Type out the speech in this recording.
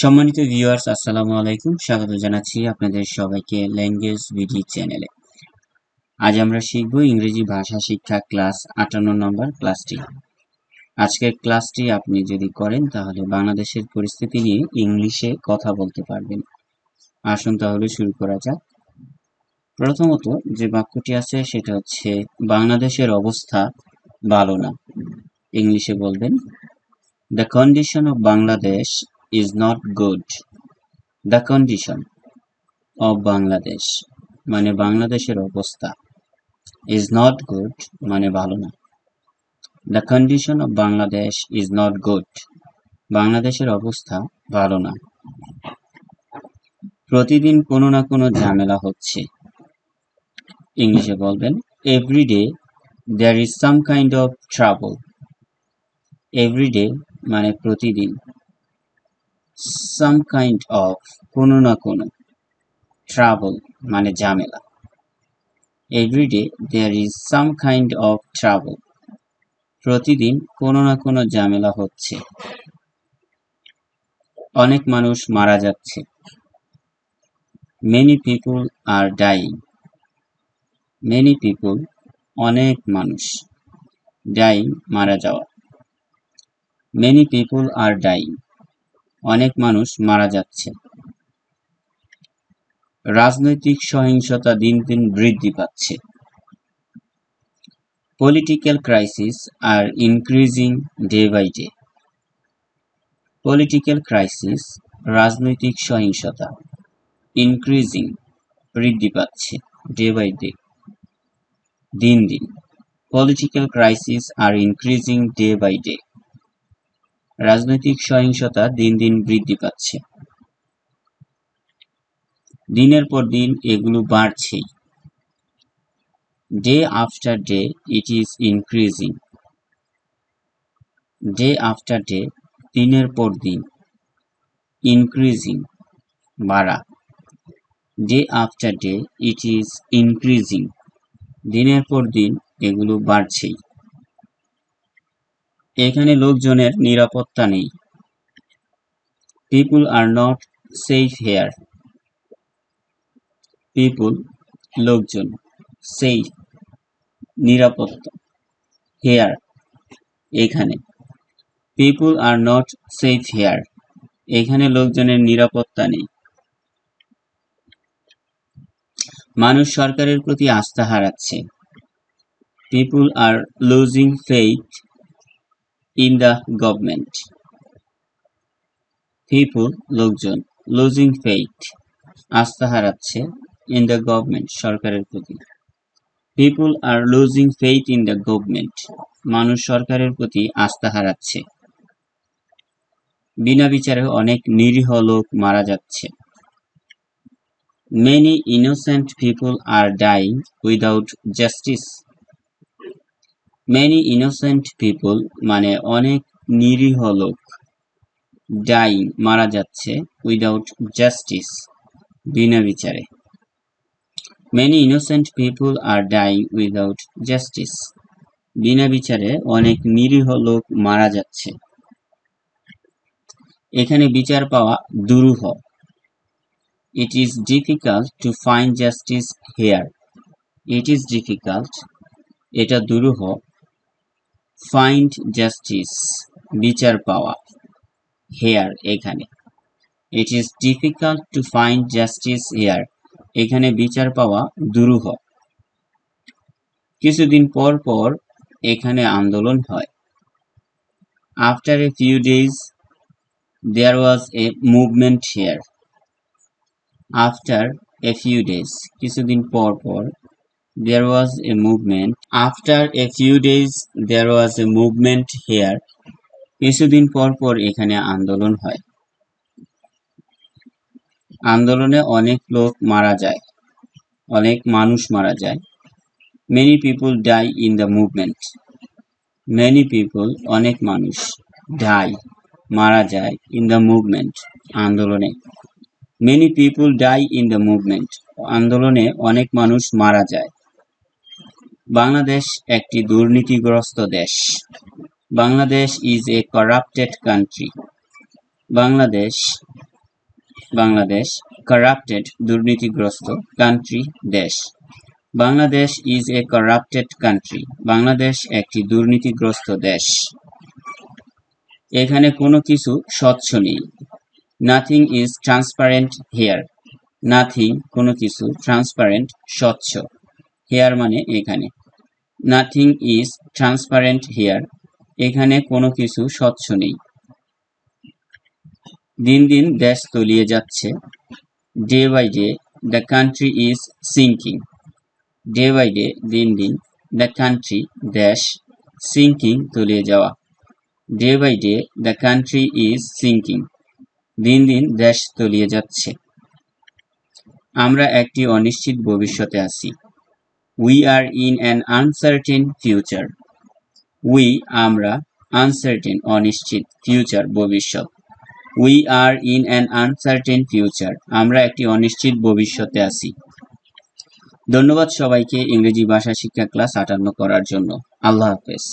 সম্মানিত ভিউয়ার্স আসসালামু আলাইকুম। স্বাগত জানাচ্ছি আপনাদের সবাইকে ল্যাঙ্গুয়েজ বিডি চ্যানেলে আজ আমরা শিখব ইংরেজি ভাষা শিক্ষা ক্লাস আটান্ন নম্বর ক্লাসটি। আজকের ক্লাসটি আপনি যদি করেন, তাহলে বাংলাদেশের পরিস্থিতি নিয়ে ইংলিশে কথা বলতে পারবেন। আসুন তাহলে শুরু করা যাক। প্রথমত যে বাক্যটি আছে, সেটা হচ্ছে, বাংলাদেশের অবস্থা ভালো না। ইংলিশে বলবেন the condition of Bangladesh is not good. The condition of Bangladesh মানে বাংলাদেশের অবস্থা, is not good মানে ভালো না The condition of Bangladesh is not good. বাংলাদেশের অবস্থা ভালো না প্রতিদিন কোনো না কোনো ঝামেলা হচ্ছে ইংলিশে বলবেন everyday there is some kind of trouble everyday মানে প্রতিদিন সাম কাইন্ড অফ কোনো না কোনো ট্রাবল মানে ঝামেলা। Everyday there is some kind of trouble প্রতিদিন কোনো না কোনো ঝামেলা হচ্ছে। অনেক মানুষ মারা যাচ্ছে। Many people are dying many people অনেক মানুষ ডাইং মারা যাওয়া। মেনি পিপুল আর ডাইং অনেক মানুষ মারা যাচ্ছে। রাজনৈতিক সহিংসতা দিন দিন বৃদ্ধি পাচ্ছে। Political crisis are increasing day by day political crisis রাজনৈতিক সহিংসতা ইনক্রিজিং বৃদ্ধি পাচ্ছে ডে বাই ডে দিন দিন। Political crisis are increasing day by day রাজনৈতিক সহিংসতা দিন দিন বৃদ্ধি পাচ্ছে। দিনের পর দিন এগুলো বাড়ছেই day after day it is increasing day after day দিনের পর দিন ইনক্রিজিং বাড়া। Day after day it is increasing দিনের পর দিন এগুলো বাড়ছেই। এখানে লোকজনের নিরাপত্তা নেই। People are not safe here people লোকজন সেফ নিরাপত্তা হেয়ার এখানে। People are not safe here এখানে লোকজনের নিরাপত্তা নেই। মানুষ সরকারের প্রতি আস্থা হারাচ্ছে। People are losing faith in the government people লোকজন লুজিং ফেইথ আস্থা হারাচ্ছে ইন দ্য গভর্নমেন্ট সরকারের প্রতি। People are losing faith in the government মানুষ সরকারের প্রতি আস্থা হারাচ্ছে। বিনা বিচারে অনেক নিরীহ লোক মারা যাচ্ছে। Many innocent people are dying without justice many innocent people মানে অনেক নিরীহ লোক ডাইং মারা যাচ্ছে উইদাউট জাস্টিস বিনা বিচারে। Many innocent people are dying without justice বিনা বিচারে অনেক নিরীহ লোক মারা যাচ্ছে। এখানে বিচার পাওয়া দুরূহ। It is difficult to find justice here it is difficult এটা দুরূহ। ফাইন্ড জাস্টিস বিচার পাওয়া হেয়ার এখানে। It is difficult to find justice here এখানে বিচার পাওয়া দুরূহ। কিছুদিন পর পর এখানে আন্দোলন হয়। After a few days there was a movement here after a few days কিছুদিন পর পর there was a movement. After a few days, there was a movement here. কিছুদিন পর পর এখানে আন্দোলন হয়। আন্দোলনে অনেক লোক মারা যায়। অনেক মানুষ মারা যায়। Many people die in the movement many people অনেক মানুষ ডাই মারা যায় ইন দ্য মুভমেন্ট আন্দোলনে। Many people die in the movement আন্দোলনে অনেক মানুষ মারা যায়। বাংলাদেশ একটি দুর্নীতিগ্রস্ত দেশ। Bangladesh is a corrupted country Bangladesh Bangladesh corrupted দুর্নীতিগ্রস্ত কান্ট্রি দেশ। Bangladesh is a corrupted country Bangladesh একটি দুর্নীতিগ্রস্ত দেশ। এখানে কোনো কিছু স্বচ্ছ নেই। Nothing is transparent here nothing কোনো কিছু ট্রান্সপারেন্ট স্বচ্ছ। হেয়ার মানে এখানে। নাথিং ইজ ট্রান্সপারেন্ট হেয়ার এখানে কোনো কিছু স্বচ্ছ নেই। দিন দিন দেশ তলিয়ে যাচ্ছে। Day by day the country is sinking day by day দিন দিন দ্য কান্ট্রি দেশ সিঙ্কিং তলিয়ে যাওয়া। Day by day the country is sinking দিন দিন, দেশ তলিয়ে যাচ্ছে। আমরা একটি অনিশ্চিত ভবিষ্যতে আছি। We are in an uncertain future we আমরা আনসার্টেন অনিশ্চিত ফিউচার ভবিষ্যৎ. We are in an uncertain future আমরা একটি অনিশ্চিত ভবিষ্যতে আছি। ধন্যবাদ সবাইকে ইংরেজি ভাষা শিক্ষা ক্লাস আটান্ন করার জন্য। আল্লাহ হাফেজ।